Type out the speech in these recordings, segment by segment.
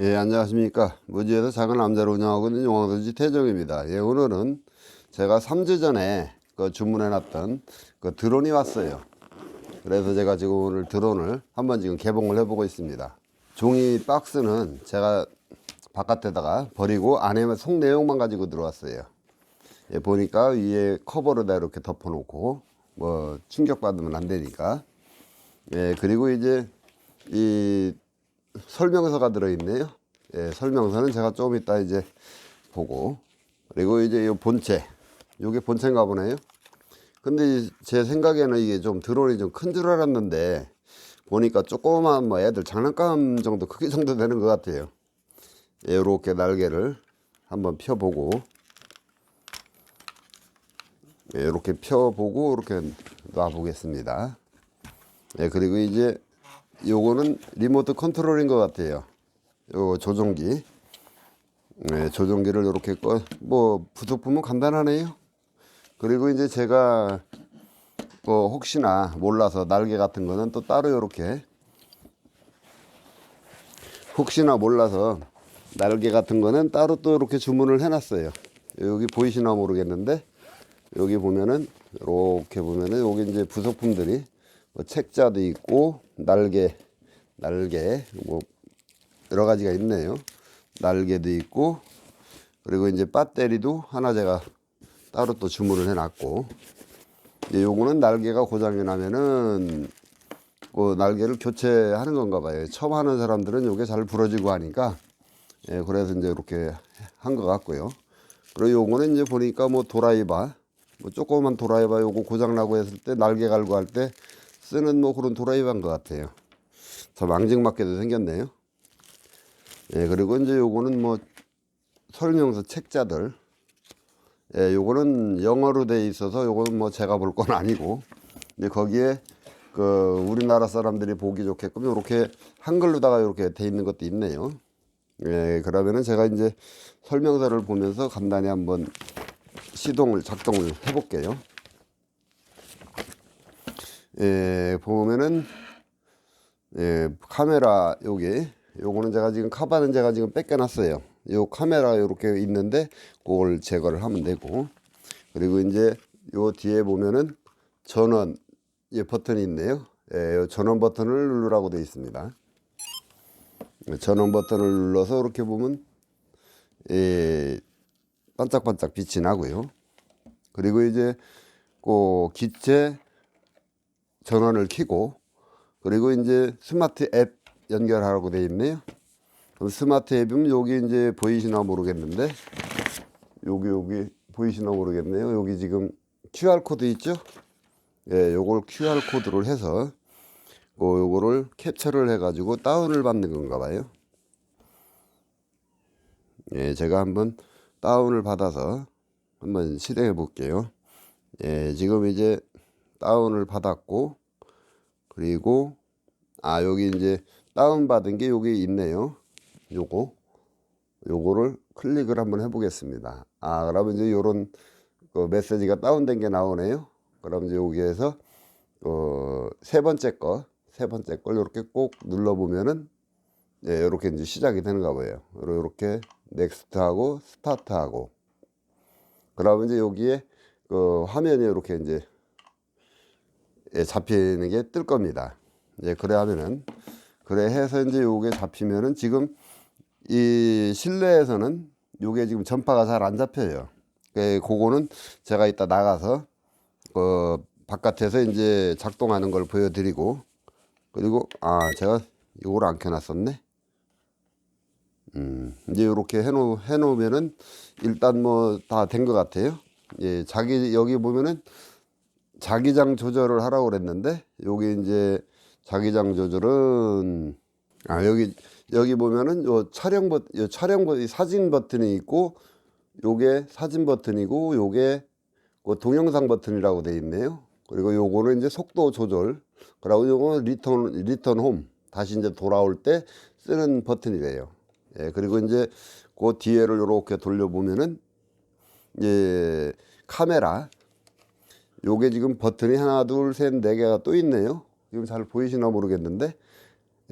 예, 안녕하십니까. 무지에서 작은 남자를 운영하고 있는 용왕도지 태정입니다. 예, 오늘은 제가 3주 전에 그 주문해놨던 그 드론이 왔어요. 그래서 제가 지금 오늘 드론을 한번 지금 개봉을 해보고 있습니다. 종이 박스는 제가 바깥에다가 버리고 안에만 속 내용만 가지고 들어왔어요. 예, 보니까 위에 커버를 다 이렇게 덮어놓고 뭐 충격받으면 안 되니까. 예, 그리고 이제 이 설명서가 들어있네요. 예, 설명서는 제가 좀 이따 이제 보고 그리고 이제 이 본체 요게 본체인가 보네요. 근데 제 생각에는 이게 좀 드론이 좀 큰 줄 알았는데 보니까 조그만 뭐 애들 장난감 정도 크기 정도 되는 것 같아요. 이렇게 날개를 한번 펴보고 이렇게 펴보고 이렇게 놔보겠습니다. 예, 그리고 이제 요거는 리모트 컨트롤인 것 같아요. 요 조종기. 네, 조종기를 이렇게 꺼, 뭐, 부속품은 간단하네요. 그리고 이제 제가, 뭐, 혹시나 몰라서 날개 같은 거는 또 따로 이렇게, 혹시나 몰라서 날개 같은 거는 따로 또 이렇게 주문을 해놨어요. 여기 보이시나 모르겠는데, 여기 보면은, 이렇게 보면은, 여기 이제 부속품들이, 뭐 책자도 있고, 날개, 날개, 뭐, 여러 가지가 있네요. 날개도 있고, 그리고 이제 배터리도 하나 제가 따로 또 주문을 해놨고, 이제 요거는 날개가 고장이 나면은, 그 날개를 교체하는 건가 봐요. 처음 하는 사람들은 요게 잘 부러지고 하니까, 예, 그래서 이제 이렇게 한 것 같고요. 그리고 요거는 이제 보니까 뭐 도라이바, 뭐 조그만 도라이바 요거 고장 나고 했을 때 날개 갈고 할 때 쓰는 뭐 그런 도라이바인 것 같아요. 참 앙증맞게도 생겼네요. 예, 그리고 이제 요거는 뭐 설명서 책자들. 예, 요거는 영어로 돼 있어서 요거는 뭐 제가 볼 건 아니고. 근데 거기에 그 우리나라 사람들이 보기 좋게끔 요렇게 한글로다가 요렇게 돼 있는 것도 있네요. 예, 그러면은 제가 이제 설명서를 보면서 간단히 한번 시동을 작동을 해 볼게요. 예, 보면은 예, 카메라 여기 요거는 제가 지금 카바는 제가 지금 뺏겨놨어요. 요 카메라 이렇게 있는데 그걸 제거를 하면 되고 그리고 이제 요 뒤에 보면은 전원 예, 버튼이 있네요. 예, 요 전원 버튼을 누르라고 되어 있습니다. 전원 버튼을 눌러서 이렇게 보면 예, 반짝반짝 빛이 나고요. 그리고 이제 그 기체 전원을 켜고 그리고 이제 스마트 앱 연결하라고 돼 있네요. 스마트 앱이면 여기 이제 보이시나 모르겠는데 여기 여기 보이시나 모르겠네요. 여기 지금 QR 코드 있죠? 예, 요걸 QR 코드를 해서 그 요거를 캡처를 해가지고 다운을 받는 건가 봐요. 예, 제가 한번 다운을 받아서 한번 실행해 볼게요. 예, 지금 이제 다운을 받았고 그리고 아 여기 이제 다운 받은 게 여기 있네요. 요거 요거를 클릭을 한번 해보겠습니다. 아 그러면 이제 요런 그 메시지가 다운된 게 나오네요. 그럼 이제 여기에서 어 세 번째 거 세 번째 걸 이렇게 꼭 눌러 보면은 예, 이렇게 이제 시작이 되는가 봐요. 이렇게 넥스트하고 스타트하고 그러면 이제 여기에 그 화면이 이렇게 이제 예, 잡히는 게 뜰 겁니다. 이제 그래 하면은 그래 해서 이제 요게 잡히면은 지금 이 실내에서는 요게 지금 전파가 잘 안 잡혀요. 그 그거는 제가 이따 나가서 어 바깥에서 이제 작동하는 걸 보여드리고 그리고 아 제가 요걸 안 켜놨었네. 음 이제 요렇게 해놓 해놓으면은 일단 뭐 다 된 것 같아요. 예 자기 여기 보면은 자기장 조절을 하라고 그랬는데 여기 이제 자기장 조절은 아 여기 여기 보면은 요 촬영 버, 요 촬영 버, 사진 버튼이 있고 요게 사진 버튼이고 요게 그 동영상 버튼이라고 돼 있네요. 그리고 요거는 이제 속도 조절. 그리고 요거는 리턴 리턴 홈 다시 이제 돌아올 때 쓰는 버튼이래요. 예, 그리고 이제 그 뒤에를 이렇게 돌려보면은 예, 카메라 요게 지금 버튼이 하나, 둘, 셋, 네 개가 또 있네요. 지금 잘 보이시나 모르겠는데,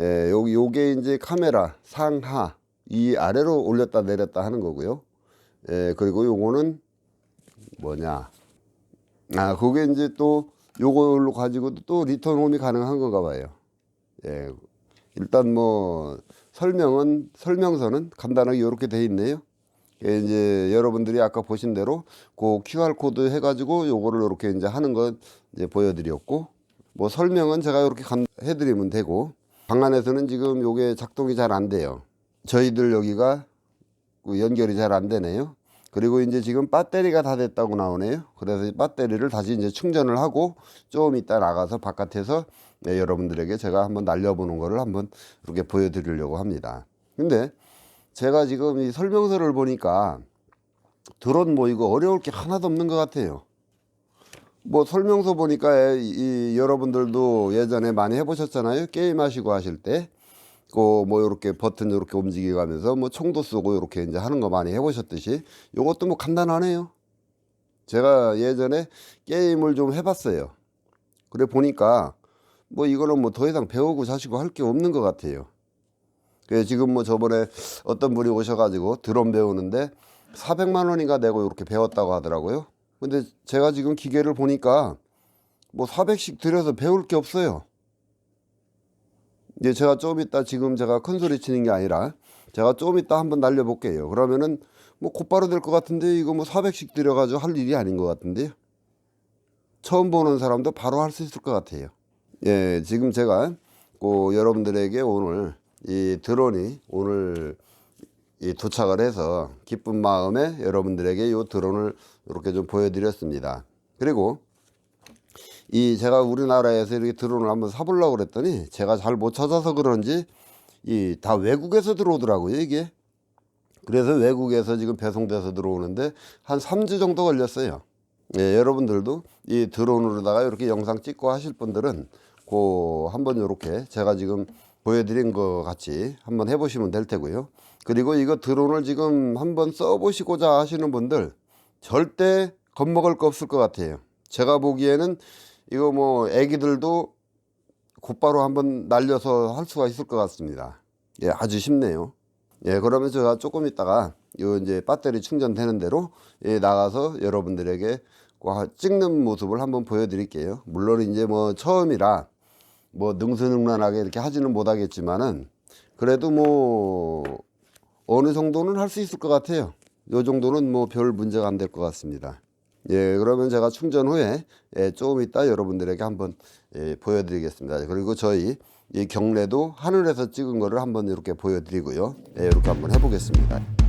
예, 여기 요게 이제 카메라 상하 이 아래로 올렸다 내렸다 하는 거고요. 예, 그리고 요거는 뭐냐? 아, 그게 이제 또 요걸로 가지고 또 리턴 홈이 가능한 건가 봐요. 예. 일단 뭐 설명은 설명서는 간단하게 이렇게 돼 있네요. 예, 이제 여러분들이 아까 보신 대로 그 QR 코드 해가지고 요거를 이렇게 이제 하는 건 이제 보여드렸고 뭐 설명은 제가 이렇게 간, 해드리면 되고 방 안에서는 지금 요게 작동이 잘 안 돼요. 저희들 여기가 그 연결이 잘 안 되네요. 그리고 이제 지금 배터리가 다 됐다고 나오네요. 그래서 이 배터리를 다시 이제 충전을 하고 좀 이따 나가서 바깥에서 네, 여러분들에게 제가 한번 날려보는 거를 한번 이렇게 보여드리려고 합니다. 근데 제가 지금 이 설명서를 보니까 드론 뭐 이거 어려울 게 하나도 없는 것 같아요. 뭐 설명서 보니까 이, 이 여러분들도 예전에 많이 해보셨잖아요. 게임 하시고 하실 때. 그뭐 이렇게 버튼 이렇게 움직여 가면서 뭐 총도 쏘고 이렇게 이제 하는 거 많이 해보셨듯이 요것도 뭐 간단하네요. 제가 예전에 게임을 좀 해봤어요. 그래 보니까 뭐 이거는 뭐 더 이상 배우고 자시고 할 게 없는 것 같아요. 그래서 지금 뭐 저번에 어떤 분이 오셔가지고 드럼 배우는데 400만 원인가 내고 이렇게 배웠다고 하더라고요. 근데 제가 지금 기계를 보니까 뭐 400씩 들여서 배울 게 없어요. 이제 제가 좀 이따 지금 제가 큰 소리 치는 게 아니라 제가 좀 이따 한번 날려볼게요. 그러면은 뭐 곧바로 될 것 같은데 이거 뭐 400씩 들여가지고 할 일이 아닌 것 같은데요. 처음 보는 사람도 바로 할 수 있을 것 같아요. 예, 지금 제가 그 여러분들에게 오늘 이 드론이 오늘 이 도착을 해서 기쁜 마음에 여러분들에게 이 드론을 이렇게 좀 보여드렸습니다. 그리고 이 제가 우리나라에서 이렇게 드론을 한번 사보려고 그랬더니 제가 잘 못 찾아서 그런지 이 다 외국에서 들어오더라고요 이게 그래서 외국에서 지금 배송돼서 들어오는데 한 3주 정도 걸렸어요 예, 여러분들도 이 드론으로다가 이렇게 영상 찍고 하실 분들은 그 한번 이렇게 제가 지금 보여드린 거 같이 한번 해보시면 될 테고요 그리고 이거 드론을 지금 한번 써보시고자 하시는 분들 절대 겁먹을 거 없을 것 같아요 제가 보기에는 이거 뭐 애기들도 곧바로 한번 날려서 할 수가 있을 것 같습니다. 예, 아주 쉽네요. 예, 그러면 제가 조금 있다가 요 이제 배터리 충전되는 대로 예, 나가서 여러분들에게 찍는 모습을 한번 보여드릴게요. 물론 이제 뭐 처음이라 뭐 능수능란하게 이렇게 하지는 못하겠지만은 그래도 뭐 어느 정도는 할 수 있을 것 같아요. 요 정도는 뭐 별 문제가 안 될 것 같습니다. 예, 그러면 제가 충전 후에 예, 조금 이따 여러분들에게 한번 예, 보여드리겠습니다. 그리고 저희 이 경례도 하늘에서 찍은 거를 한번 이렇게 보여드리고요. 예, 이렇게 한번 해보겠습니다.